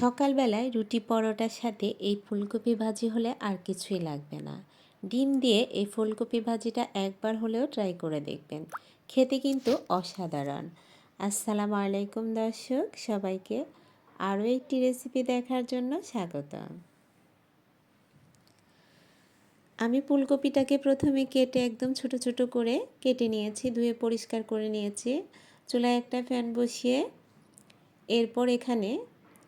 সকালবেলায় রুটি পরোটার সাথে এই ফুলকপি ভাজি হলে আর কিছুই লাগবে না। ডিম দিয়ে এই ফুলকপি ভাজিটা একবার হলেও ট্রাই করে দেখবেন। খেতে কিন্তু অসাধারণ। আসসালামু আলাইকুম দর্শক, সবাইকে আরও একটি রেসিপি দেখার জন্য স্বাগতম আমি ফুলকপিটাকে প্রথমে কেটে একদম ছোট ছোট করে কেটে নিয়েছি, ধুয়ে পরিষ্কার করে নিয়েছি। চুলায় একটা ফ্যান বসিয়ে এরপর এখানে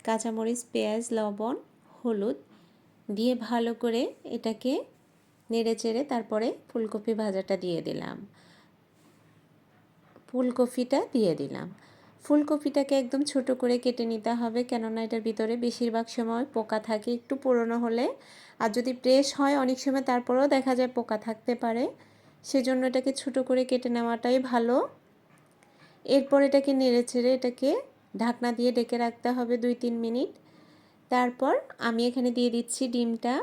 কাঁচামরিচ, পেঁয়াজ, লবণ, হলুদ দিয়ে ভালো করে এটাকে নেড়ে চেড়ে তারপরে ফুলকপি ভাজাটা দিয়ে দিলাম। ফুলকপিটা দিয়ে দিলাম। ফুলকপিটাকে একদম ছোট করে কেটে নিতে হবে কেননা এটার ভিতরে বেশিরভাগ সময় পোকা থাকে, একটু পুরনো হলে। আর যদি ফ্রেশ হয়, অনেক সময় তারপরেও দেখা যায় পোকা থাকতে পারে। সেজন্য এটাকে ছোট করে কেটে নেওয়াটাই ভালো। এরপর এটাকে নেড়ে ছেড়ে এটাকে ঢাকনা দিয়ে ডেকে রাখতে হবে দুই তিন মিনিট। তারপর আমি এখানে দিয়ে দিচ্ছি ডিমটা।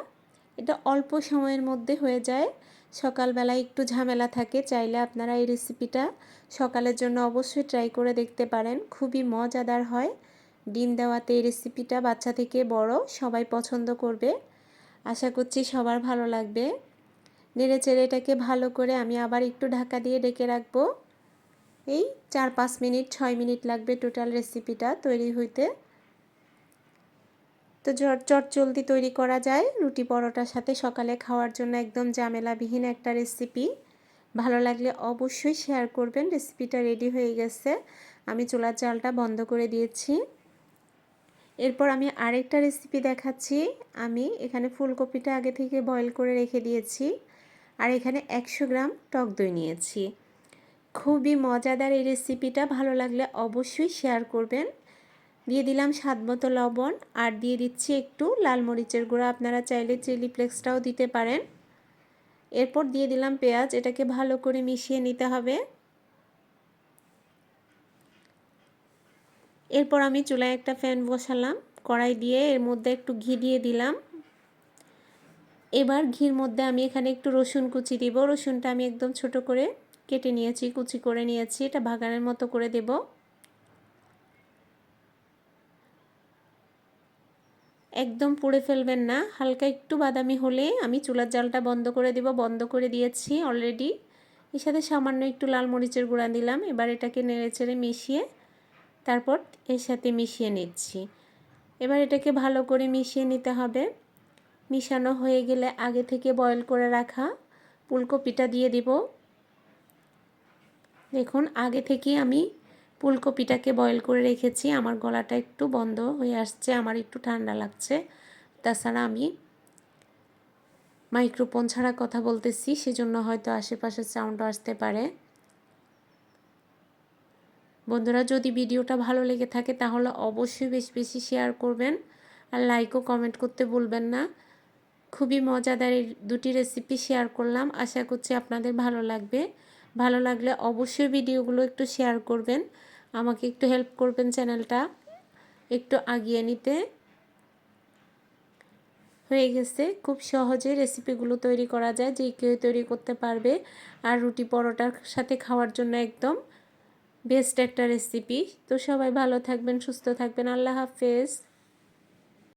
এটা অল্প সময়ের মধ্যে হয়ে যায়। সকালবেলা একটু ঝামেলা থাকে, চাইলে আপনারা এই রেসিপিটা সকালের জন্য অবশ্যই ট্রাই করে দেখতে পারেন। খুবই মজাদার হয়। ডিম দেওয়াতে এই রেসিপিটা বাচ্চা থেকে বড়, সবাই পছন্দ করবে। আশা করছি সবার ভালো লাগবে। নেড়ে চেড়ে এটাকে ভালো করে আমি আবার একটু ঢাকা দিয়ে ডেকে রাখব। এই চার পাঁচ মিনিট, ছয় মিনিট লাগবে টোটাল রেসিপিটা তৈরি হইতে। তো চট জলদি তৈরি করা যায়। রুটি পরোটার সাথে সকালে খাওয়ার জন্য একদম জামেলাবিহীন একটা রেসিপি ভালো লাগলে অবশ্যই শেয়ার করবেন রেসিপিটা রেডি হয়ে গেছে। আমি চুলার চালটা বন্ধ করে দিয়েছি। এরপর আমি আরেকটা রেসিপি দেখাচ্ছি। আমি এখানে ফুলকপিটা আগে থেকে বয়েল করে রেখে দিয়েছি। আর এখানে একশো গ্রাম টক দই নিয়েছি। খুবই মজাদার এই রেসিপিটা ভালো লাগলে অবশ্যই শেয়ার করবেন। দিয়ে দিলাম স্বাদ মতো লবণ আর দিয়ে দিচ্ছি একটু লাল মরিচের গুঁড়া। আপনারা চাইলে চিলি ফ্লেক্সটাও দিতে পারেন। এরপর দিয়ে দিলাম পেঁয়াজ। এটাকে ভালো করে মিশিয়ে নিতে হবে। এরপর আমি চুলায় একটা ফ্যান বসালাম। কড়াই দিয়ে এর মধ্যে একটু ঘি দিয়ে দিলাম। এবার ঘির মধ্যে আমি এখানে একটু রসুন কুচি দিব। রসুনটা আমি একদম ছোট করে কেটে নিয়েছি, কুচি করে নিয়েছি। এটা বাগানের মতো করে দেব। একদম পুড়ে ফেলবেন না। হালকা একটু বাদামি হলে আমি চুলার জালটা বন্ধ করে দেব। বন্ধ করে দিয়েছি অলরেডি এর সাথে সামান্য একটু লাল মরিচের গুঁড়া দিলাম। এবার এটাকে নেড়ে চেড়ে মিশিয়ে তারপর এর সাথে মিশিয়ে নিচ্ছি। এবার এটাকে ভালো করে মিশিয়ে নিতে হবে। মিশানো হয়ে গেলে আগে থেকে বয়েল করে রাখা ফুলকপিটা দিয়ে দিব। দেখুন, আগে থেকে আমি ফুলকপিটাকে বয়েল করে রেখেছি। আমার গলাটা একটু বন্ধ হয়ে আসছে, আমার একটু ঠান্ডা লাগছে। তাছাড়া আমি মাইক্রোফোন ছাড়া কথা বলতেছি, সেজন্য হয়তো আশেপাশে সাউন্ডও আসতে পারে। বন্ধুরা, যদি ভিডিওটা ভালো লেগে থাকে, তাহলে অবশ্যই বেশি বেশি শেয়ার করবেন। আর লাইকও কমেন্ট করতে ভুলবেন না। খুবই মজাদার এই দুটি রেসিপি শেয়ার করলাম। আশা করছি আপনাদের ভালো লাগবে। ভালো লাগলে অবশ্যই ভিডিওগুলো একটু শেয়ার করবেন। আমাকে একটু হেল্প করবেন চ্যানেলটা একটু আগিয়ে নিতে। হয়ে গেছে। খুব সহজে রেসিপিগুলো তৈরি করা যায়, যে কেউ তৈরি করতে পারবে। আর রুটি পরোটার সাথে খাওয়ার জন্য একদম বেস্ট একটা রেসিপি তো সবাই ভালো থাকবেন, সুস্থ থাকবেন। আল্লাহ হাফেজ।